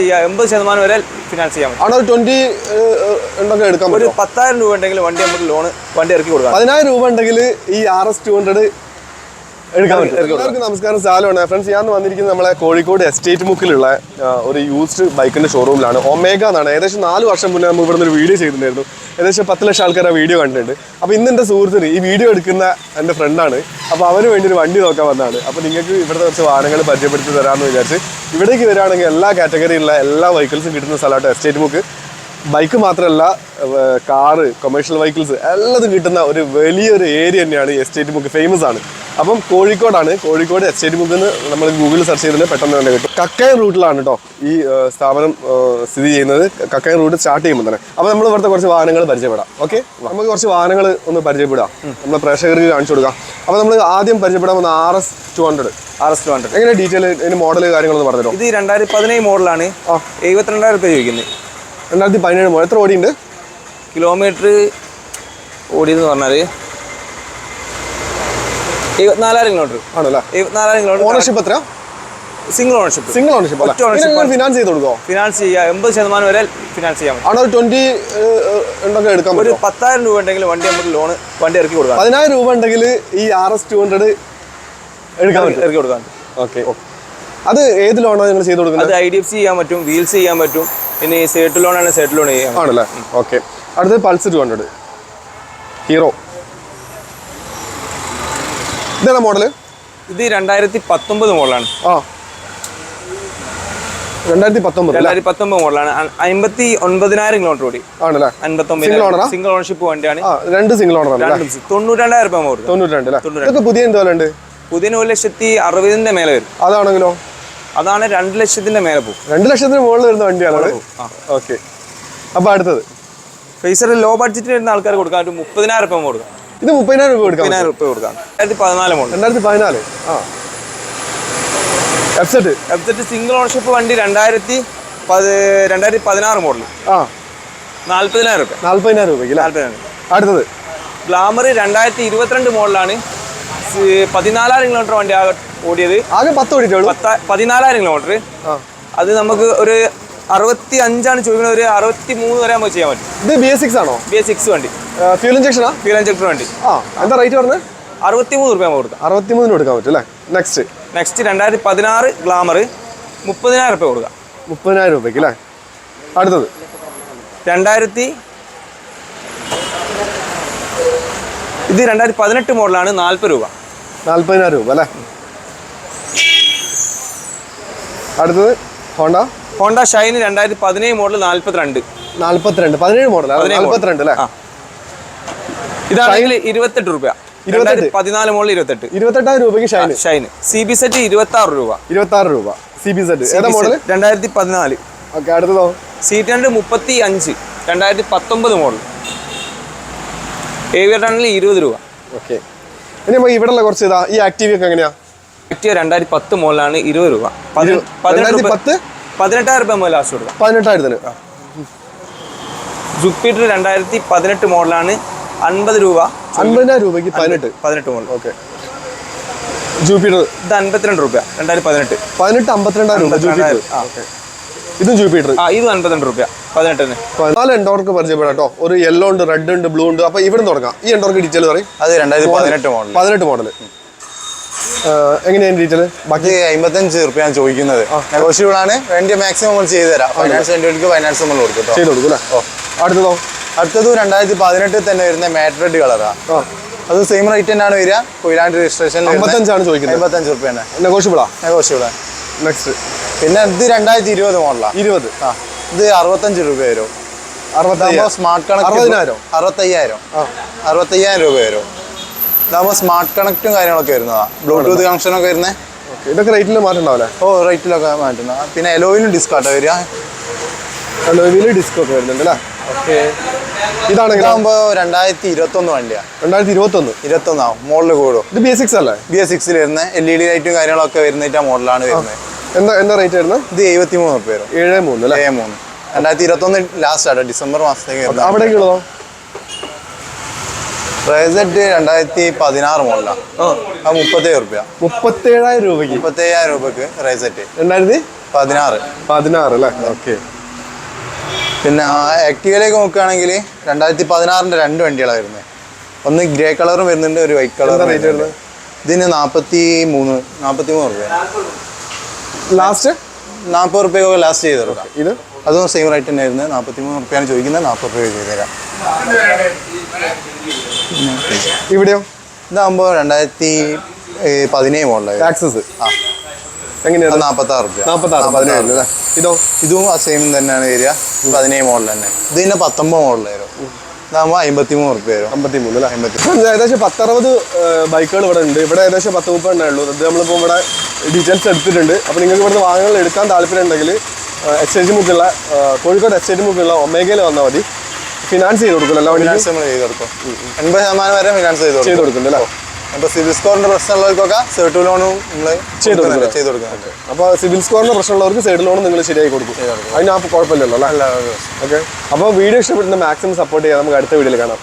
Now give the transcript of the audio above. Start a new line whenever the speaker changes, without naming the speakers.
എൺപത് ശതമാനം വരെ ഫിനാൻസ് ചെയ്യാൻ പറ്റും.
അവിടെ ട്വന്റി എടുക്കാൻ
ഒരു പത്തായിരം രൂപ ഉണ്ടെങ്കിൽ വണ്ടി നമുക്ക് ലോൺ വണ്ടി ഇറക്കി കൊടുക്കാം.
പതിനായിരം രൂപ ഉണ്ടെങ്കിൽ ഈ ആർ എസ് ടു ഹൺഡ്രഡ് എടുക്കാൻ പറ്റും. എല്ലാവർക്കും നമസ്കാരം. സാലുമാണ് ഫ്രണ്ട്സ് ഞാൻ വന്നിരിക്കുന്നത് നമ്മളെ കോഴിക്കോട് എസ്റ്റേറ്റ് മുക്കിലുള്ള ഒരു യൂസ്ഡ് ബൈക്കിന്റെ ഷോറൂമിലാണ് ഒമേഗ എന്നാണ്. ഏകദേശം നാല് വർഷം മുന്നേ നമ്മൾ ഇവിടുന്ന് ഒരു വീഡിയോ ചെയ്തിട്ടുണ്ടായിരുന്നു. ഏകദേശം പത്ത് ലക്ഷം ആൾക്കാർ ആ വീഡിയോ കണ്ടിട്ടുണ്ട്. അപ്പോൾ ഇന്ന് എന്റെ സുഹൃത്തിന് ഈ വീഡിയോ എടുക്കുന്ന എന്റെ ഫ്രണ്ടാണ് അപ്പോൾ അവന് വേണ്ടി ഒരു വണ്ടി നോക്കാൻ വന്നതാണ്. അപ്പോൾ നിങ്ങൾക്ക് ഇവിടുത്തെ കുറച്ച് വാഹനങ്ങൾ പരിചയപ്പെടുത്തി തരാമെന്ന് വിചാരിച്ച് ഇവിടേക്ക് വരികയാണെങ്കിൽ എല്ലാ കാറ്റഗറിയിലുള്ള എല്ലാ വെഹിക്കിൾസും കിട്ടുന്ന സ്ഥലമായിട്ട് എസ്റ്റേറ്റ് ബുക്ക് ബൈക്ക് മാത്രമല്ല കാറ് കൊമേഴ്ഷ്യൽ വെഹിക്കിൾസ് എല്ലാതും കിട്ടുന്ന ഒരു വലിയൊരു ഏരിയ തന്നെയാണ് എസ്റ്റേറ്റ് ബുക്ക് ഫേമസ് ആണ്. അപ്പം കോഴിക്കോടാണ്. കോഴിക്കോട് എസ്റ്റേറ്റ് ഡി എന്ന് നമ്മൾ ഗൂഗിളിൽ സെർച്ച് ചെയ്തിട്ട് പെട്ടെന്ന് തന്നെ കിട്ടും. കക്കയം റൂട്ടിലാണ് കേട്ടോ ഈ സ്ഥാപനം സ്ഥിതി ചെയ്യുന്നത്. കക്കയം റൂട്ട് സ്റ്റാർട്ട് ചെയ്യുമ്പോൾ തന്നെ. അപ്പോൾ നമ്മൾ ഇവിടുത്തെ കുറച്ച് വാഹനങ്ങൾ പരിചയപ്പെടാം. ഓക്കെ നമുക്ക് കുറച്ച് വാഹനങ്ങൾ ഒന്ന് പരിചയപ്പെടാം. നമ്മൾ പ്രേക്ഷകർക്ക് കാണിച്ചു കൊടുക്കാം. അപ്പോൾ നമ്മൾ ആദ്യം പരിചയപ്പെടാൻ വന്ന R S two hundred
R S two hundred
എങ്ങനെ ഡീറ്റെയിൽ ഇതിന് മോഡൽ കാര്യങ്ങളൊന്ന് പറഞ്ഞു
ഇത് രണ്ടായിരത്തി പതിനേഴ് മോഡലാണ്. എഴുപത്തിരണ്ടായിരം രൂപ ചോദിക്കുന്നത്
രണ്ടായിരത്തി പതിനേഴ് മോഡൽ എത്ര ഓടിയുണ്ട്?
കിലോമീറ്റർ ഓടിയെന്ന് പറഞ്ഞാൽ എഴുപത്തിനാലായിരം കിലോമീറ്റർ
ആണല്ലേ?
എഴുപത്തിനാലായിരം കിലോമീറ്റർ
ഓണർഷിപ്പ് എത്ര
single ownership
single ownership finance ചെയ്ത് കൊടുക്കോ
ഫിനാൻസ് ചെയ്യാം. എൺപത് ശതമാനം വരെ ഫിനാൻസ്
അവിടെ ഒരു ട്വന്റി
പത്തായിരം രൂപ ഉണ്ടെങ്കിൽ വണ്ടി നമുക്ക് ലോൺ വണ്ടി ഇറക്കി കൊടുക്കാം
പതിനായിരം രൂപ ഉണ്ടെങ്കിൽ ഈ ആർ എസ് ടു ഹൺഡ്രഡ് എടുക്കാൻ പറ്റും
ഇറക്കി കൊടുക്കാം
ഓക്കെ അത് ഏത് ലോണാണ് നിങ്ങൾ ചെയ്ത് കൊടുക്കുന്നത്?
അത് ഐ ഡി എഫ് സി ചെയ്യാൻ പറ്റും വീൽസ് ചെയ്യാൻ പറ്റും ഈ സേട്ട് ലോൺ ആണ് സേട്ട് ലോൺ ചെയ്യാം
ആണല്ലേ? ഓക്കെ അടുത്തത് പൾസർ ടു ഹൺഡ്രഡ് ഹീറോ ഇതാണ് മോഡൽ?
ഇത് രണ്ടായിരത്തി പത്തൊമ്പത് മോഡലാണ്.
ആ. രണ്ടായിരത്തി പത്തൊമ്പത് അല്ലേ?
രണ്ടായിരത്തി പത്തൊമ്പത് മോഡലാണ്. അമ്പത്തി ഒൻപതിനായിരം കിലോമീറ്റർ ഓടി.
ആണല്ലേ? Single owner ആ?
സിംഗിൾ ഓണർഷിപ്പ് വണ്ടിയാണ്.
ആ രണ്ട് സിംഗിൾ ഓണർ ആണ്
രണ്ടും. തൊണ്ണൂറ്റിരണ്ടായിരം രൂപ കൊടുക്കും
തൊണ്ണൂറ്റി രണ്ട് അല്ലേ ഇതൊക്കെ പുതിയ എന്തോ ഉണ്ട്
പുതിയ ഒരു ലക്ഷത്തി അറുപതിന്റെ മേലെ വരും.
അതാണെങ്കിലോ?
അതാണ് രണ്ട് ലക്ഷത്തിന്റെ മേലെ പോകും.
രണ്ട് ലക്ഷത്തിന് മുകളിൽ വരുന്ന വണ്ടിയാണ്. ഓക്കെ. അപ്പൊ അടുത്തത്.
ഫേസർ ലോ ബഡ്ജറ്റിൽ വരുന്ന ആൾക്കാർ കൊടുക്കാം ഒരു മുപ്പതിനായിരം രൂപ കൊടുക്കാം
ഇത് മുപ്പതിനായിരം രൂപ കൊടുക്കാം.
മുപ്പതിനായിരം രൂപ കൊടുക്കാം. രണ്ടായിരത്തി പതിനാല് മോഡൽ
രണ്ടായിരത്തി പതിനാല് ആ എഫ്സെറ്റ്
എഫ്സെറ്റ് സിംഗിൾ ഓണർഷിപ്പ് വണ്ടി രണ്ടായിരത്തി പത് രണ്ടായിരത്തി പതിനാറ് മോഡൽ.
ആ.
നാല്പതിനായിരം രൂപ.
നാല്പതിനായിരം രൂപയ്ക്ക് അല്ലേ?
നാല്പതിനായിരം.
അടുത്തത്.
ഗ്ലാമർ രണ്ടായിരത്തി ഇരുപത്തിരണ്ട് മോഡലാണ്. സി- പതിനാലായിരം കിലോമീറ്റർ വണ്ടി ആകെ ഓടിയത്.
ആകെ പത്ത് ഓടിയിട്ടുള്ളൂ.
പത്ത പതിനാലായിരം കിലോമീറ്റർ
ആ.
അത് നമുക്ക് ഒരു അറുപത്തി അഞ്ചാണ് ചോദിക്കുന്നത്. ഒരു അറുപത്തി മൂന്ന് വരെ നമുക്ക് ചെയ്യാൻ പറ്റും.
ഇത് ബി എസ് സിക്സ് ആണോ?
ബി എസ് സിക്സ് വണ്ടി.
ഫ്യൂൽ ഇഞ്ചക്ഷനാ
ഫ്യൂൽ ഇഞ്ചക്ഷൻ വണ്ടി.
ആ എന്താ റേറ്റ് പറഞ്ഞത്?
അറുപത്തി മൂന്ന് റുപ്യ കൊടുക്കാം.
അറുപത്തി മൂന്നിന് കൊടുക്കാൻ പറ്റും അല്ലേ? നെക്സ്റ്റ്
നെക്സ്റ്റ് രണ്ടായിരത്തി പതിനാറ് ഗ്ലാമർ മുപ്പതിനായിരം റുപ്യ കൊടുക്കാം.
മുപ്പതിനായിരം രൂപയ്ക്ക് അല്ലേ? അടുത്തത്.
രണ്ടായിരത്തി ഇത് രണ്ടായിരത്തി പതിനെട്ട് മോഡലാണ് നാൽപ്പത് രൂപ.
നാൽപ്പതിനായിരം രൂപ അല്ലേ? അടുത്തത്. ഹോണ്ട.
ഹോണ്ട ഷൈൻ രണ്ടായിരത്തി പതിനേഴ് മോഡൽ നാല്പത്തിരണ്ട്.
നാല്പത്തിരണ്ട്. പതിനേഴ് മോഡൽ
model.
നാല്പത്തിരണ്ട് അല്ലേ.
ഇതാണെങ്കിൽ ഇരുപത്തെട്ട് രൂപ പതിനാല് മോഡൽ ഇരുപത്തെട്ട്.
ഇരുപത്തെട്ടായിരം രൂപയ്ക്ക് Shine
Shine C B set ഇരുപത്തി ആറ് രൂപ.
ഇരുപത്തി ആറ് രൂപ സി ബി സെറ്റ് ഏതാ മോഡൽ
രണ്ടായിരത്തി പതിനാല്.
ഓക്കെ അടുത്തതോ?
സീറ്റ് രണ്ട് മുപ്പത്തി അഞ്ച് രണ്ടായിരത്തി പത്തൊമ്പത് മോഡൽ ഏവിയറാണെങ്കിൽ ഇരുപത് രൂപ.
ഓക്കെ. ഇനി നമുക്ക് ഇവിടെയുള്ള കുറച്ച് ഇതാ ഈ ആക്റ്റീവ് ഒക്കെ എങ്ങനെയാ?
ആക്ടിവ രണ്ടായിരത്തി പത്ത് മോഡലാണ് ഇരുപത് രൂപ.
പതിനായിരത്തി
പതിനെട്ട്
പത്ത്?
പതിനെട്ടായിരം രൂപ മുതൽ ലാസ്റ്റ് കൊടുക്കാം.
പതിനെട്ടായിരത്തിന്.
ജുപ്പിറ്റർ രണ്ടായിരത്തി പതിനെട്ട് മോഡലാണ് അൻപത് രൂപ
അൻപതിനായിരം രൂപയ്ക്ക് പതിനെട്ട്.
പതിനെട്ട് മോഡൽ
ഓക്കെ. ജൂപ്പിറ്റർ
ഇത് അൻപത്തിരണ്ട് രൂപ രണ്ടായിരത്തി പതിനെട്ട്.
പതിനെട്ട് അമ്പത്തിരണ്ടായിരം രൂപ ജൂപ്പിറ്റർ. ഇതും ജൂപ്പിറ്റർ
ആ ഇത് അൻപത്തിരണ്ട് രൂപ പതിനെട്ടിന്.
നാല് എൻഡോർക്ക് പരിചയപ്പെടാം കേട്ടോ. ഒരു യെല്ലോ ഉണ്ട് റെഡ് ഉണ്ട് ബ്ലൂ ഉണ്ട്. അപ്പൊ ഇവിടെ തുടങ്ങാം. ഈ എൻഡോർക്ക് ഡീറ്റെയിൽ പറയും.
അത് രണ്ടായിരത്തി പതിനെട്ട് മോഡൽ
പതിനെട്ട് മോഡൽ എങ്ങനെയാണ് ഡീറ്റെയിൽ
ബാക്കി അമ്പത്തഞ്ച് റുപ്യാണ് ചോദിക്കുന്നത്. നെഗോഷ്യബിളാണ്. വേണ്ടി മാക്സിമം നമ്മൾ ചെയ്തു തരാം. ഫൈനാൻസ് വേണ്ടിയവർക്ക് ഫൈനാൻസ് നമ്മൾ കൊടുക്കും
ചെയ്ത് കൊടുക്കും അല്ലേ അടുത്തതോ?
അടുത്തത് രണ്ടായിരത്തി പതിനെട്ടിൽ തന്നെ വരുന്ന മാറ്റ് റെഡ് കളറാണ്
ആ.
അത് സെയിം റേറ്റ് തന്നെയാണ് വരിക. കൊയിലാണ്ട് രജിസ്ട്രേഷൻ
അമ്പത്തഞ്ചാണ് ചോദിക്കുന്നത്.
അമ്പത്തഞ്ച് റുപ്യാണ്.
നെഗോഷ്യബിളാ
നെഗോഷ്യബിളാ
നെക്സ്റ്റ്
പിന്നെ ഇത് രണ്ടായിരത്തി ഇരുപത് മോഡലാണ്
ഇരുപത്.
ആ. ഇത് അറുപത്തഞ്ച് രൂപ വരും.
അറുപത്തയ്യായിരം.
സ്മാർട്ട് കണക്ട്
അറുപതിനായിരം?
അറുപത്തയ്യായിരം. അറുപത്തയ്യായിരം രൂപ വരും. ഇതാകുമ്പോൾ സ്മാർട്ട് കണക്റ്റും കാര്യങ്ങളൊക്കെ വരുന്നതാണ് ബ്ലൂടൂത്ത് കണക്ഷനൊക്കെ വരുന്നത്
ഓക്കെ ഇതൊക്കെ റേറ്റിൽ മാറ്റണ്ടാവല്ലേ
ഓ റേറ്റിലൊക്കെ മാറ്റുന്ന പിന്നെ എലോയിലും ഡിസ്കൗണ്ട് വരിക.
എലോവിലും ഡിസ്കോ ഒക്കെ വരുന്നുണ്ട് അല്ലേ ഓക്കെ ഇതാണ്
ഇതാകുമ്പോൾ രണ്ടായിരത്തി ഇരുപത്തൊന്ന് വണ്ടിയാണ്
രണ്ടായിരത്തി ഇരുപത്തൊന്ന്
ഇരുപത്തൊന്നാവും. മോഡൽ കൂടും.
ഇത് ബി എസ് സിക്സ് അല്ലേ?
ബി എസ് സിക്സിൽ വരുന്ന. എൽ ഇ ഡി ലൈറ്റും കാര്യങ്ങളൊക്കെ വരുന്നിട്ട് മോഡലാണ് വരുന്നത്
എന്താ എന്താ റേറ്റ് വരുന്നത്?
ഇത് എഴുപത്തി മൂന്ന് റുപ്യ വരും.
ഏഴ് മൂന്ന് അല്ലേ?
എ മൂന്ന്. രണ്ടായിരത്തി ഇരുപത്തൊന്ന് ലാസ്റ്റ് ആട്ടോ. ഡിസംബർ മാസത്തേക്ക് വരുന്നത് പ്രൈസറ്റ് രണ്ടായിരത്തി പതിനാറ് മോഡലാണ്
ആ.
മുപ്പത്തേഴ് റുപ്യ.
മുപ്പത്തേഴായിരം രൂപയ്ക്ക്?
മുപ്പത്തേഴായിരം രൂപക്ക് റൈസറ്റ്
രണ്ടായിരത്തി?
പതിനാറ്.
പതിനാറ് അല്ലേ? ഓക്കെ.
പിന്നെ ആക്റ്റീവയിലേക്ക് നോക്കുകയാണെങ്കിൽ രണ്ടായിരത്തി പതിനാറിന്റെ രണ്ട് വണ്ടികളാണ് വരുന്നത് ഒന്ന് ഗ്രേ കളറും വരുന്നുണ്ട് ഒരു വൈറ്റ്
കളറും വരുന്നുണ്ട്.
ഇതിന് നാൽപ്പത്തി മൂന്ന് നാൽപ്പത്തി മൂന്ന് റുപ്യ.
ലാസ്റ്റ്
നാൽപ്പത് റുപ്യൊക്കെ ലാസ്റ്റ് ചെയ്ത് തരാം
ഇത്?
അതും സെയിം റേറ്റ് തന്നെ ആയിരുന്നു നാൽപ്പത്തി മൂന്ന് റുപ്യാണ് ചോദിക്കുന്നത് നാൽപ്പത് റുപ്യ ചെയ്ത് തരാം
ഇവിടെയോ?
ഇതാകുമ്പോൾ രണ്ടായിരത്തി പതിനേഴ് മോഡലായി.
ആക്സസ്.
ആ.
എങ്ങനെയാണ്?
നാൽപ്പത്തി ആറ് റുപ്യ.
നാൽപ്പത്തി ആറ് പതിനേഴ് ഇതോ?
ഇതും ആ സെയിം തന്നെയാണ് ഏരിയ പതിനേഴ് മോഡൽ തന്നെ. ഇത് പിന്നെ പത്തൊമ്പത് മോഡലായിരുന്നു ഇതാകുമ്പോൾ അമ്പത്തി മൂന്ന് റുപ്യ വരും.
അമ്പത്തി മൂന്ന് അല്ലേ?
അമ്പത്തി
ഏകദേശം പത്തറുപത് ബൈക്കുകൾ ഇവിടെ ഉണ്ട്. ഇവിടെ ഏകദേശം പത്ത് മുപ്പത് എണ്ണേ ഉള്ളൂ. ഇത് നമ്മളിപ്പോൾ ഇവിടെ ഡീറ്റെയിൽസ് എടുത്തിട്ടുണ്ട്. അപ്പോൾ നിങ്ങൾക്ക് ഇവിടുന്ന് വാഹനങ്ങൾ എടുക്കാൻ താല്പര്യം ഉണ്ടെങ്കിൽ എക്സ്ചേഞ്ച് മുക്കുള്ള കോഴിക്കോട് എക്സ്ചേഞ്ച് മുക്കുള്ള ഒമേഗയിൽ വന്നാൽ മതി. ഫിനാൻസ് ചെയ്ത് കൊടുക്കില്ല എല്ലാ
ഫിനാൻസ് നമ്മൾ ചെയ്ത് കൊടുക്കും. എൺപത് ശതമാനം വരെ ഫിനാൻസ് ചെയ്ത്
ചെയ്ത്
കൊടുക്കും
കൊടുക്കുന്നുണ്ട് അല്ലേ
അപ്പോൾ സിവിൽ സ്കോറിന്റെ പ്രശ്നമുള്ളവർക്കൊക്കെ സെർട്ട് ലോണും നമ്മൾ
ചെയ്ത് കൊടുക്കും.
ചെയ്ത് കൊടുക്കുന്നുണ്ട്
അപ്പോൾ സിവിൽ സ്കോറിന്റെ പ്രശ്നമുള്ളവർക്ക് സൈഡ് ലോണും നിങ്ങൾ ശരിയായി കൊടുക്കും. അതിന് ആ കുഴപ്പമില്ലല്ലോ അല്ലേ?
അല്ല
ഓക്കെ. അപ്പോൾ വീഡിയോ ഇഷ്ടപ്പെടുന്ന മാക്സിമം സപ്പോർട്ട് ചെയ്യാം. നമുക്ക് അടുത്ത വീഡിയോയിൽ കാണാം.